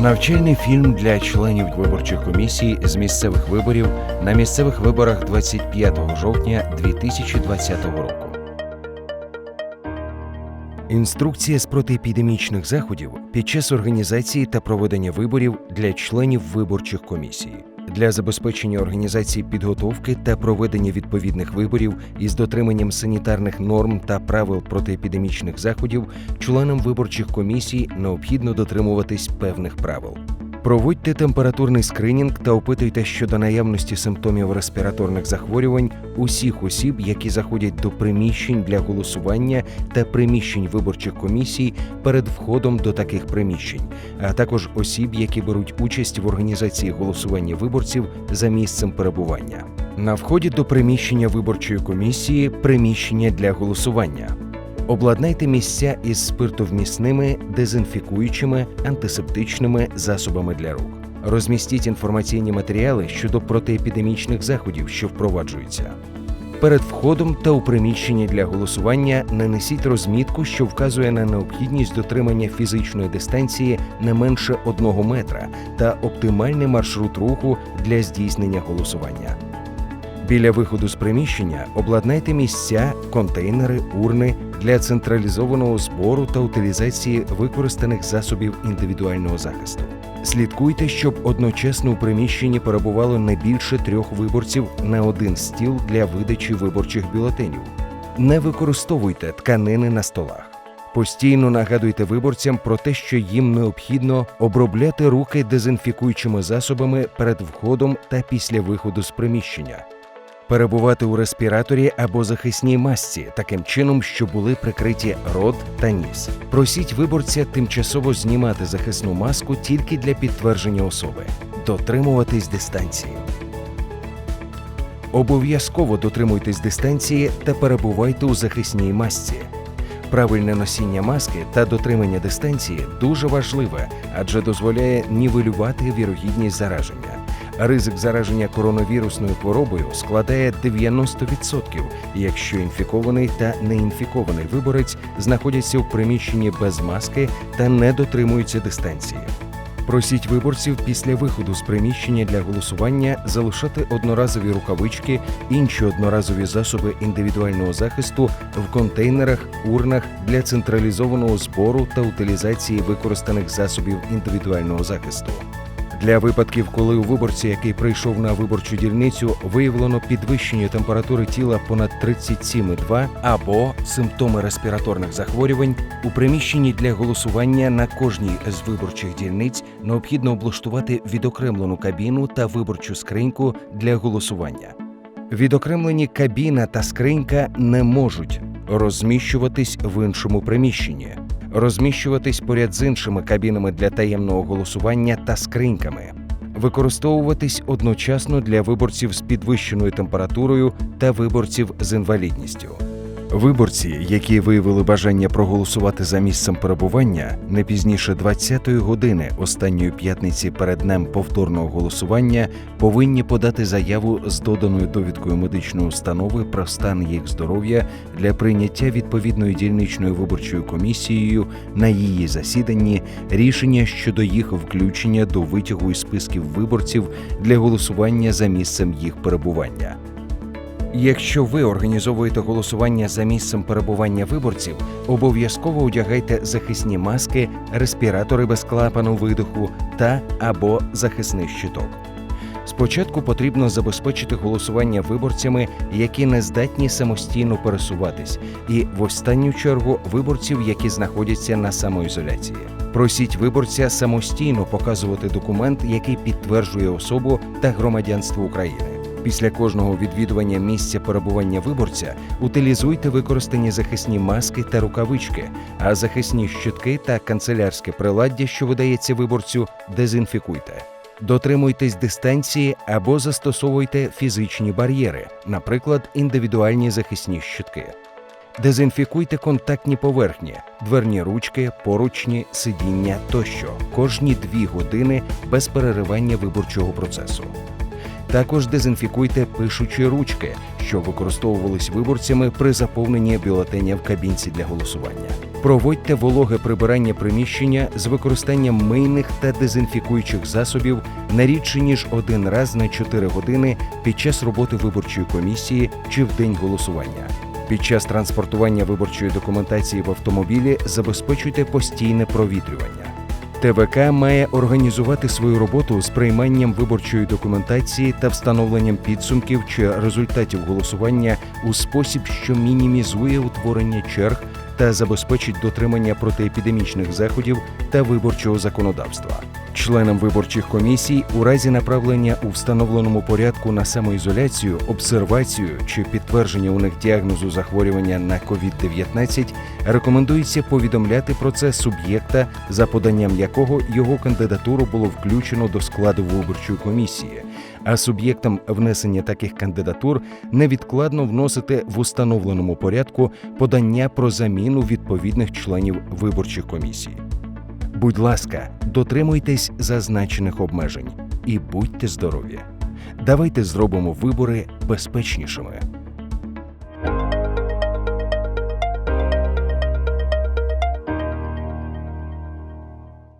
Навчальний фільм для членів виборчих комісій з місцевих виборів на місцевих виборах 25 жовтня 2020 року. Інструкція з протиепідемічних заходів під час організації та проведення виборів для членів виборчих комісій для забезпечення організації підготовки та проведення відповідних виборів із дотриманням санітарних норм та правил протиепідемічних заходів членам виборчих комісій необхідно дотримуватись певних правил. Проводьте температурний скринінг та опитуйте щодо наявності симптомів респіраторних захворювань усіх осіб, які заходять до приміщень для голосування та приміщень виборчих комісій перед входом до таких приміщень, а також осіб, які беруть участь в організації голосування виборців за місцем перебування. На вході до приміщення виборчої комісії приміщення для голосування. Обладнайте місця із спиртовмісними, дезінфікуючими, антисептичними засобами для рук. Розмістіть інформаційні матеріали щодо протиепідемічних заходів, що впроваджуються. Перед входом та у приміщенні для голосування нанесіть розмітку, що вказує на необхідність дотримання фізичної дистанції не менше одного метра та оптимальний маршрут руху для здійснення голосування. Біля виходу з приміщення обладнайте місця, контейнери, урни для централізованого збору та утилізації використаних засобів індивідуального захисту. Слідкуйте, щоб одночасно у приміщенні перебувало не більше трьох виборців на один стіл для видачі виборчих бюлетенів. Не використовуйте тканини на столах. Постійно нагадуйте виборцям про те, що їм необхідно обробляти руки дезінфікуючими засобами перед входом та після виходу з приміщення перебувати у респіраторі або захисній масці, таким чином, що були прикриті рот та ніс. Просіть виборця тимчасово знімати захисну маску тільки для підтвердження особи, дотримуватись дистанції. Обов'язково дотримуйтесь дистанції та перебувайте у захисній масці. Правильне носіння маски та дотримання дистанції дуже важливе, адже дозволяє нівелювати вірогідність зараження. Ризик зараження коронавірусною хворобою складає 90%, якщо інфікований та неінфікований виборець знаходяться в приміщенні без маски та не дотримуються дистанції. Просіть виборців після виходу з приміщення для голосування залишати одноразові рукавички, інші одноразові засоби індивідуального захисту в контейнерах, урнах для централізованого збору та утилізації використаних засобів індивідуального захисту. Для випадків, коли у виборці, який прийшов на виборчу дільницю, виявлено підвищення температури тіла понад 37,2 або симптоми респіраторних захворювань, у приміщенні для голосування на кожній з виборчих дільниць необхідно облаштувати відокремлену кабіну та виборчу скриньку для голосування. Відокремлені кабіна та скринька не можуть розміщуватись в іншому приміщенні розміщуватись поряд з іншими кабінами для таємного голосування та скриньками, використовуватись одночасно для виборців з підвищеною температурою та виборців з інвалідністю. Виборці, які виявили бажання проголосувати за місцем перебування не пізніше 20-ї години останньої п'ятниці перед днем повторного голосування, повинні подати заяву з доданою довідкою медичної установи про стан їх здоров'я для прийняття відповідною дільничною виборчою комісією на її засіданні рішення щодо їх включення до витягу із списків виборців для голосування за місцем їх перебування. Якщо ви організовуєте голосування за місцем перебування виборців, обов'язково одягайте захисні маски, респіратори без клапану видиху та або захисний щиток. Спочатку потрібно забезпечити голосування виборцями, які не здатні самостійно пересуватись, і в останню чергу виборців, які знаходяться на самоізоляції. Просіть виборця самостійно показувати документ, який підтверджує особу та громадянство України. Після кожного відвідування місця перебування виборця утилізуйте використані захисні маски та рукавички, а захисні щитки та канцелярське приладдя, що видається виборцю, дезінфікуйте. Дотримуйтесь дистанції або застосовуйте фізичні бар'єри, наприклад, індивідуальні захисні щитки. Дезінфікуйте контактні поверхні, дверні ручки, поручні, сидіння тощо кожні дві години без переривання виборчого процесу. Також дезінфікуйте пишучі ручки, що використовувались виборцями при заповненні бюлетеня в кабінці для голосування. Проводьте вологе прибирання приміщення з використанням мийних та дезінфікуючих засобів не рідше ніж один раз на 4 години під час роботи виборчої комісії чи в день голосування. Під час транспортування виборчої документації в автомобілі забезпечуйте постійне провітрювання. ТВК має організувати свою роботу з прийманням виборчої документації та встановленням підсумків чи результатів голосування у спосіб, що мінімізує утворення черг та забезпечить дотримання протиепідемічних заходів та виборчого законодавства. Членам виборчих комісій у разі направлення у встановленому порядку на самоізоляцію, обсервацію чи підтвердження у них діагнозу захворювання на COVID-19 рекомендується повідомляти про це суб'єкта, за поданням якого його кандидатуру було включено до складу виборчої комісії, а суб'єктам внесення таких кандидатур невідкладно вносити в установленому порядку подання про заміну відповідних членів виборчих комісій. Будь ласка, дотримуйтесь зазначених обмежень і будьте здорові. Давайте зробимо вибори безпечнішими.